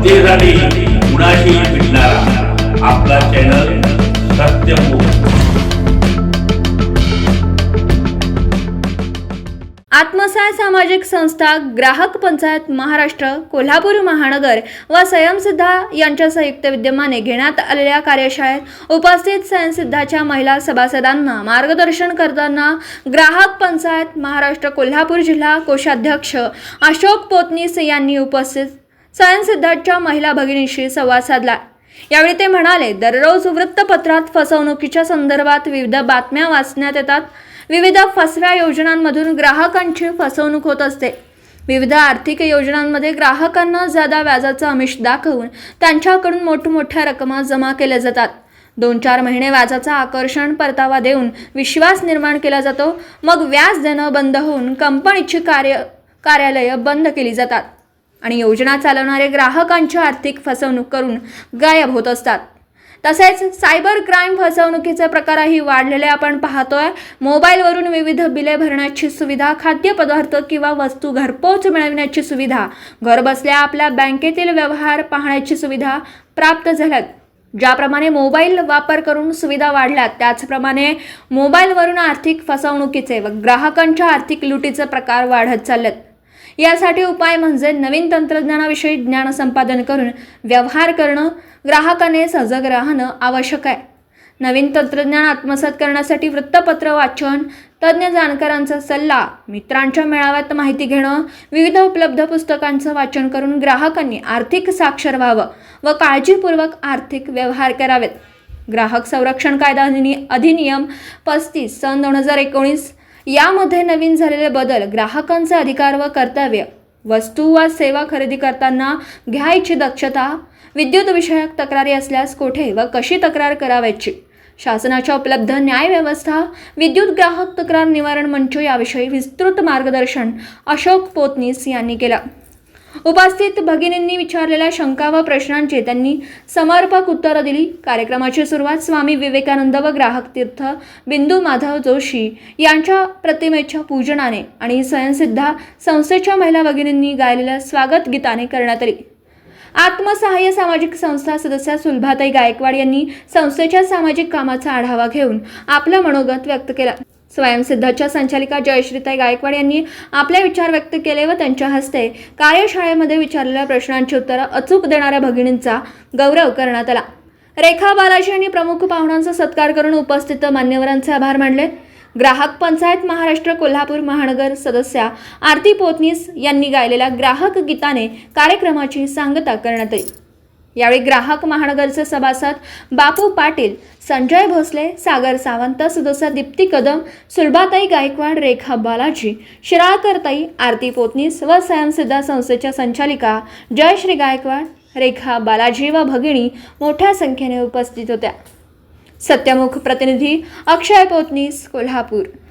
जनतेसाठी कुणाशी भेटणारा आपला चॅनल सत्यमुख आत्मसाय सामाजिक संस्था ग्राहक पंचायत महाराष्ट्र कोल्हापूर महानगर व स्वयंसिद्धा यांच्या संयुक्त विद्यमाने घेण्यात आलेल्या कार्यशाळेत उपस्थित स्वयंसिद्धाच्या महिला सभासदांना मार्गदर्शन करताना ग्राहक पंचायत महाराष्ट्र कोल्हापूर जिल्हा कोषाध्यक्ष अशोक पोतनीस यांनी उपस्थित स्वयंसिद्धाच्या महिला भगिनीशी संवाद साधला. यावेळी ते म्हणाले दररोज वृत्तपत्रात फसवणुकीच्या संदर्भात विविध बातम्या वाचण्यात येतात. विविध फसव्या योजनांमधून ग्राहकांची फसवणूक होत असते. विविध आर्थिक योजनांमध्ये ग्राहकांना जादा व्याजाचं आमिष दाखवून त्यांच्याकडून मोठमोठ्या रकमा जमा केल्या जातात. दोन चार महिने व्याजाचा आकर्षण परतावा देऊन विश्वास निर्माण केला जातो. मग व्याज देणं बंद होऊन कंपनीची कार्य कार्यालयं बंद केली जातात. आणि योजना चालवणारे ग्राहकांची आर्थिक फसवणूक करून गायब होत असतात. तसेच सायबर क्राईम फसवणुकीचे प्रकारही वाढलेले आपण पाहतोय. मोबाईलवरून विविध बिले भरण्याची सुविधा खाद्यपदार्थ किंवा वस्तू घरपोच मिळविण्याची सुविधा घरबसल्या आपल्या बँकेतील व्यवहार पाहण्याची सुविधा प्राप्त झाल्यात. ज्याप्रमाणे मोबाईल वापर करून सुविधा वाढल्यात त्याचप्रमाणे मोबाईलवरून आर्थिक फसवणुकीचे व ग्राहकांच्या आर्थिक लुटीचे प्रकार वाढत चाललेत. यासाठी उपाय म्हणजे नवीन तंत्रज्ञानाविषयी ज्ञान संपादन करून व्यवहार करणं ग्राहकाने सजग राहणं आवश्यक आहे. नवीन तंत्रज्ञान आत्मसात करण्यासाठी वृत्तपत्र वाचन तज्ज्ञ जाणकारांचा सल्ला मित्रांच्या मेळाव्यात माहिती घेणं विविध उपलब्ध पुस्तकांचं वाचन करून ग्राहकांनी आर्थिक साक्षर व्हावं व काळजीपूर्वक आर्थिक व्यवहार करावेत. ग्राहक संरक्षण कायदा अधिनि अधिनियम पस्तीस सन दोन हजार एकोणीस यामध्ये नवीन झालेले बदल ग्राहकांचे अधिकार व कर्तव्य. वस्तू वा सेवा खरेदी करताना घ्यायची दक्षता विद्युत विषयक तक्रारी असल्यास कुठे व कशी तक्रार करावयाची? शासनाच्या उपलब्ध न्यायव्यवस्था विद्युत ग्राहक तक्रार निवारण मंच याविषयी विस्तृत मार्गदर्शन अशोक पोतनीस यांनी केलं. उपस्थित भगिनींनी विचारलेल्या शंका व प्रश्नांची त्यांनी समर्पक उत्तरं दिली. कार्यक्रमाची सुरुवात स्वामी विवेकानंद व ग्राहक तीर्थ बिंदू माधव जोशी यांच्या प्रतिमेच्या पूजनाने आणि स्वयंसिद्धा संस्थेच्या महिला भगिनींनी गायलेल्या स्वागत गीताने करण्यात आली. आत्मसहाय्य सामाजिक संस्था सदस्या सुलभाताई गायकवाड यांनी संस्थेच्या सामाजिक कामाचा आढावा घेऊन आपलं मनोगत व्यक्त केलं. स्वयंसिद्धाच्या संचालिका जयश्रीताई गायकवाड यांनी आपले विचार व्यक्त केले व त्यांच्या हस्ते कार्यशाळेमध्ये विचारलेल्या प्रश्नांची उत्तरं अचूक देणाऱ्या भगिनींचा गौरव करण्यात आला. रेखा बालाजी यांनी प्रमुख पाहुण्यांचा सत्कार करून उपस्थित मान्यवरांचे आभार मानले. ग्राहक पंचायत महाराष्ट्र कोल्हापूर महानगर सदस्या आरती पोतनीस यांनी गायलेल्या ग्राहक गीताने कार्यक्रमाची सांगता करण्यात आली. यावेळी ग्राहक महानगरचे सभासद बापू पाटील संजय भोसले सागर सावंत सदस्य दीप्ती कदम सुलभाताई गायकवाड रेखा बालाजी शिराळकरताई आरती पोतनीस व स्वयंसिद्धा संस्थेच्या संचालिका जयश्री गायकवाड रेखा बालाजी व भगिनी मोठ्या संख्येने उपस्थित होत्या. सत्यमुख प्रतिनिधी अक्षय पोतनीस कोल्हापूर.